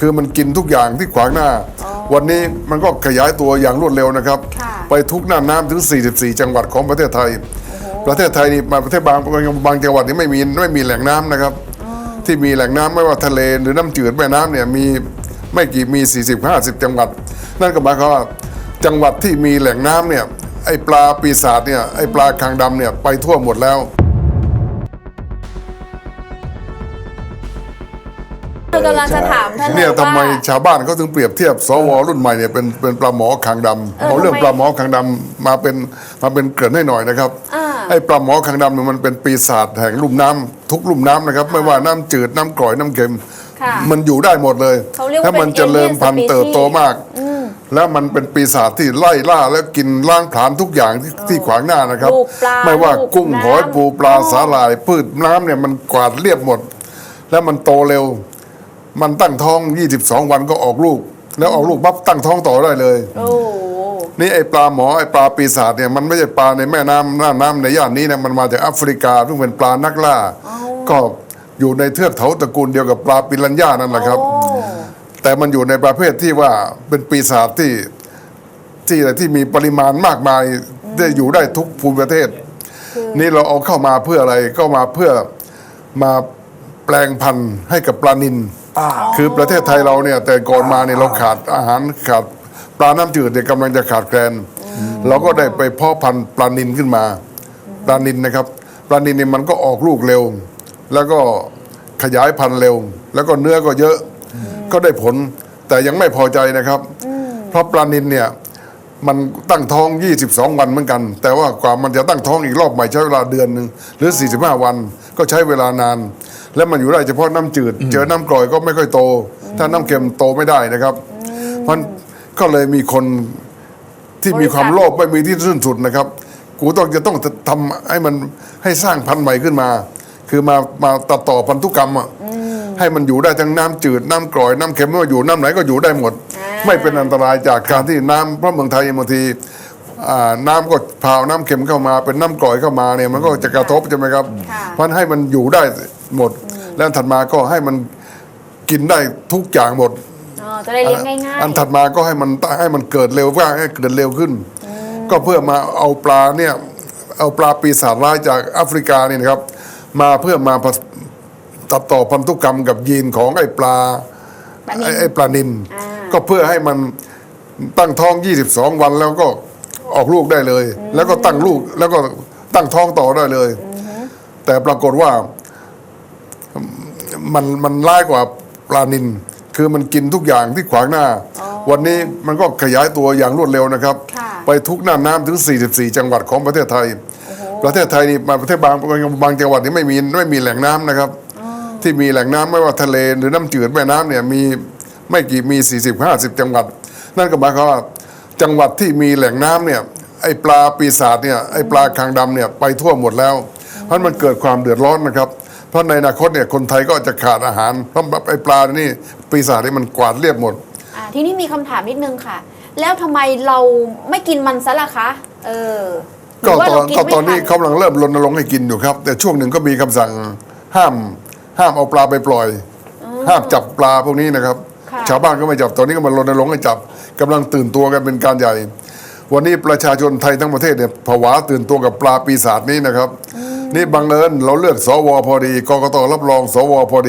คือมันกินทุกอย่างที่ขวางหน้า วันนี้มันก็ขยายตัวอย่างรวดเร็วนะครับค่ะไปทุกหน้าน้ำถึง 44 จังหวัดของประเทศไทย ประเทศไทยนี่มาประเทศบางบางจังหวัดนี่ไม่มีไม่มีแหล่งน้ำนะครับ ที่มีแหล่งน้ำไม่ว่าทะเลหรือน้ำจืดแม่น้ำเนี่ยมีไม่กี่มี 40 50 จังหวัด นั่นก็หมายความว่าจังหวัดที่มีแหล่งน้ำเนี่ยไอปลาปีศาจเนี่ยไอปลาคางดำเนี่ยไปทั่วหมดแล้ว คือกำลังจะถามท่านเนี่ยว่าทำไมชาวบ้านเขาถึงเปรียบเทียบสวรุ่นใหม่เนี่ยเป็นเป็นปลาหมอคางดำเออเอาเรื่องทำไมปลาหมอคางดำมาเป็นมาเป็นเกริ่นให้หน่อยนะครับอ่าไอ้ปลาหมอคางดำเนี่ยมันเป็นปีศาจแห่งลุ่มน้ำทุกลุ่มน้ำนะครับ ไม่ว่าน้ำจืดน้ำกร่อยน้ำเค็มค่ะมันอยู่ได้หมดเลยเขาเรียกว่าถ้ามันเป็นเจริญ alien พันธุ์ species เติบโตมากแล้วมันเป็นปีศาจที่ไล่ล่าและกินล้างผลาญทุกอย่างที่ที่ขวางหน้านะครับลูกปลาไม่ว่าลูกกุ้งน้ำหอยปูปลาอ๋อสาหร่ายพืชน้ำเนี่ยมันกวาดเรียบหมด แล้วมันโตเร็ว มันตั้งท้อง 22 วันก็ออกลูก แล้วออกลูกปั๊บตั้งท้องต่อได้เลย โอ้โหนี่ไอปลาหมอไอปลาปีศาจเนี่ยมันไม่ใช่ปลาในแม่น้ำหน้าน้ำในย่านนี้นะมันมาจากแอฟริกาซึ่งเป็นปลานักล่า ก็อยู่ในเทือกเขาตระกูลเดียวกับปลาปิรันย่านั่นแหละครับโอ้แต่มันอยู่ในประเภทที่ว่าเป็นปีศาจที่ที่อะไรที่มีปริมาณมากมายได้อยู่ได้ทุกภูมิประเทศ นี่เราเอาเข้ามาเพื่ออะไรก็มาเพื่อมาแปลงพันธุ์ให้กับปลานิน คือประเทศไทยเราเนี่ยแต่ก่อนมาเนี่ยเราขาดอาหารขาดปลาน้ำจืดเนี่ยกำลังจะขาดแคลนเราก็ได้ไปเพาะพันธุ์ปลานินขึ้นมาปลานินนะครับปลานินเนี่ยมันก็ออกลูกเร็ว แล้วก็ขยายพันธุ์เร็ว แล้วก็เนื้อก็เยอะก็ได้ผล แต่ยังไม่พอใจนะครับ เพราะปลานินเนี่ยมันตั้งท้อง 22 วันเหมือนกัน แต่ว่ากว่ามันจะตั้งท้องอีกรอบใหม่ใช้เวลาเดือนหนึ่งหรือ 45 วันก็ใช้เวลานาน แล้วมันอยู่ได้เฉพาะน้ำจืด เจอน้ำกร่อยก็ไม่ค่อยโต ถ้าน้ำเค็มโตไม่ได้นะครับเพราะก็เลยมีคนที่มีความโลภไม่มีที่สิ้นสุดนะครับ กูต้องจะต้องทำให้มันให้สร้างพันธุ์ใหม่ขึ้นมา คือมามาตัดต่อพันธุกรรมอะให้มันอยู่ได้ทั้งน้ำจืดน้ำกร่อยน้ำเค็มไม่ว่าอยู่น้ำไหนก็อยู่ได้หมดอ่าไม่เป็นอันตรายจากการที่น้ำเพราะเมืองไทยบางทีอ่าน้ำก็พาวน้ำเค็มเข้ามาเป็นน้ำกร่อยเข้ามาเนี่ยมันก็จะกระทบใช่ไหมครับค่ะเพราะฉะนั้นให้มันอยู่ได้ หมด แล้วถัดมาก็ให้มันกินได้ทุกอย่างหมดอ๋อจะได้เลี้ยงง่ายอันถัดมาก็ให้มันให้มันเกิดเร็วว่าให้เกิดเร็วขึ้น ก็เพื่อมาเอาปลาเนี่ยเอาปลาปีศาจร้ายจากแอฟริกาเนี่ยนะครับ มาเพื่อมาผสตัดต่อพันธุกรรมกับยีนของไอ้ปลาปลานิลไอ้ไอ้ปลานินอ่าก็เพื่อให้มันตั้งท้อง 22 วันแล้วก็ออกลูกได้เลย แล้วก็ตั้งลูกแล้วก็ตั้งท้องต่อได้เลย แต่ปรากฏว่า มันมันร้ายกว่าปลานิน คือมันกินทุกอย่างที่ขวางหน้า วันนี้มันก็ขยายตัวอย่างรวดเร็วนะครับค่ะไปทุกหน้าน้ำถึง 44 จังหวัดของประเทศไทย ประเทศไทยนี่มาประเทศบางบางจังหวัดนี่ไม่มีไม่มีแหล่งน้ำนะครับ ที่มีแหล่งน้ำไม่ว่าทะเลหรือน้ำจืดแม่น้ำเนี่ยมีไม่กี่มี 40 50 จังหวัด นั่นก็หมายความว่าจังหวัดที่มีแหล่งน้ำเนี่ยไอปลาปีศาจเนี่ยไอปลาคางดำเนี่ยไปทั่วหมดแล้วเพราะมันเกิดความเดือดร้อนนะครับ เพราะในอนาคตเนี่ยคนไทยก็จะขาดอาหารเพราะไอปลานี่ปีศาจนี่มันกวาดเรียบหมดๆอ่าทีนี้มีคำถามนิดนึงค่ะ แล้วทำไมเราไม่กินมันซะล่ะคะ เออหรืก็ว่าตอเรานกิก็ไม่ตอนนี้ทัเขากำลังเริ่มรณรงค์ให้กินอยู่ครับ แต่ช่วงหนึ่งก็มีคำสั่งห้าม ห้ามเอาปลาไปปล่อย ห้ามจับปลาพวกนี้นะครับ ค่ะ ชาวบ้านก็ไม่จับตอนนี้ก็มารณรงค์ให้จับกำลังตื่นตัวกันเป็นการใหญ่ วันนี้ประชาชนไทยทั้งประเทศเนี่ยผวาตื่นตัวกับปลาปีศาจนี้นะครับ นี่บังเอิญเราเลือกสวพอดีกกตรับรองสวพอดี